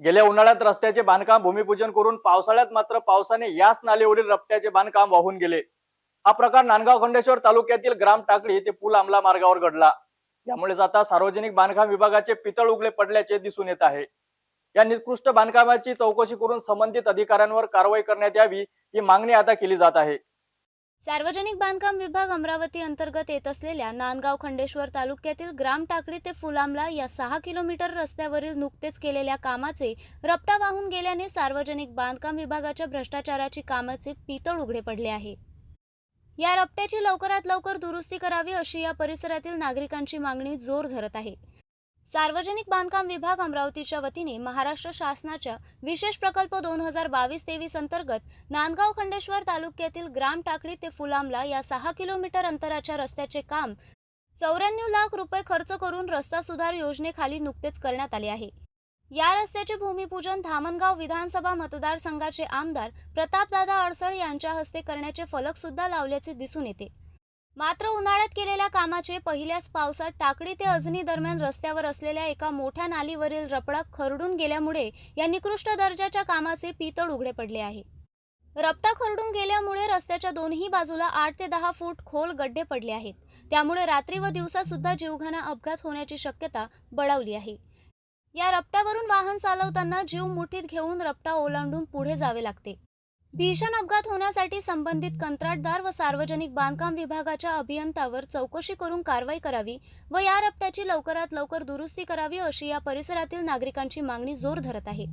गेल्या उन्हाळ्यात रस्त्याचे बांधकाम भूमिपूजन करून पावसाळ्यात मात्र पावसाने याच नालेवरील रस्त्याचे बांधकाम वाहून गेले. हा प्रकार नांदगाव खंडेश्वर तालुक्यातील ग्राम टाकळी ते पूल आमला मार्गावर घडला. यामुळे आता सार्वजनिक बांधकाम विभागाचे पितळ उघडे पडल्याचे दिसून येत आहे. या निकृष्ट बांधकामाची चौकशी करून संबंधित अधिकाऱ्यांवर कारवाई करण्यात यावी ही मागणी आता केली जात आहे. सार्वजनिक बांधकाम विभाग अमरावती अंतर्गत येत असलेल्या नांदगाव खंडेश्वर तालुक्यातील ग्राम टाकळी ते फुलामला या सहा किलोमीटर रस्त्यावरील नुकतेच केलेल्या कामाचे रपटा वाहून गेल्याने सार्वजनिक बांधकाम विभागाच्या भ्रष्टाचाराची कामाचे पितळ उघडे पडले आहे. या रपट्याची लवकरात लवकर दुरुस्ती करावी अशी या परिसरातील नागरिकांची मागणी जोर धरत आहे. सार्वजनिक बांधकाम विभाग अमरावतीच्या वतीने महाराष्ट्र शासनाच्या विशेष प्रकल्प दोन हजार बावीस तेवीस अंतर्गत नांदगाव खंडेश्वर तालुक्यातील ग्राम टाकडी ते फुलामला या सहा किलोमीटर अंतराच्या रस्त्याचे काम चौऱ्याण्णव लाख रुपये खर्च करून रस्ता सुधार योजनेखाली नुकतेच करण्यात आले आहे. या रस्त्याचे भूमिपूजन धामणगाव विधानसभा मतदारसंघाचे आमदार प्रतापदादा अडसळ यांच्या हस्ते करण्याचे फलक सुद्धा लावल्याचे दिसून येते. मात्र उन्हाळ्यात केलेल्या कामाचे पहिल्याच पावसात टाकडी ते अजनी दरम्यान रस्त्यावर असलेल्या एका मोठ्या नालीवरील रपडा खरडून गेल्यामुळे या निकृष्ट दर्जाच्या कामाचे पितळ उघडे पडले आहे. रपटा खरडून गेल्यामुळे रस्त्याच्या दोन्ही बाजूला आठ ते दहा फूट खोल गड्डे पडले आहेत. त्यामुळे रात्री व दिवसा सुद्धा जीवघाना अपघात होण्याची शक्यता बळावली आहे. या रपट्यावरून वाहन चालवताना जीव मुठीत घेऊन रपटा ओलांडून पुढे जावे लागते. भीषण अपघात होण्यासाठी संबंधित कंत्राटदार व सार्वजनिक बांधकाम विभागाच्या अभियंतावर चौकशी करून कारवाई करावी व या रपट्याची लवकरात लवकर दुरुस्ती करावी अशी या परिसरातील नागरिकांची मागणी जोर धरत आहे.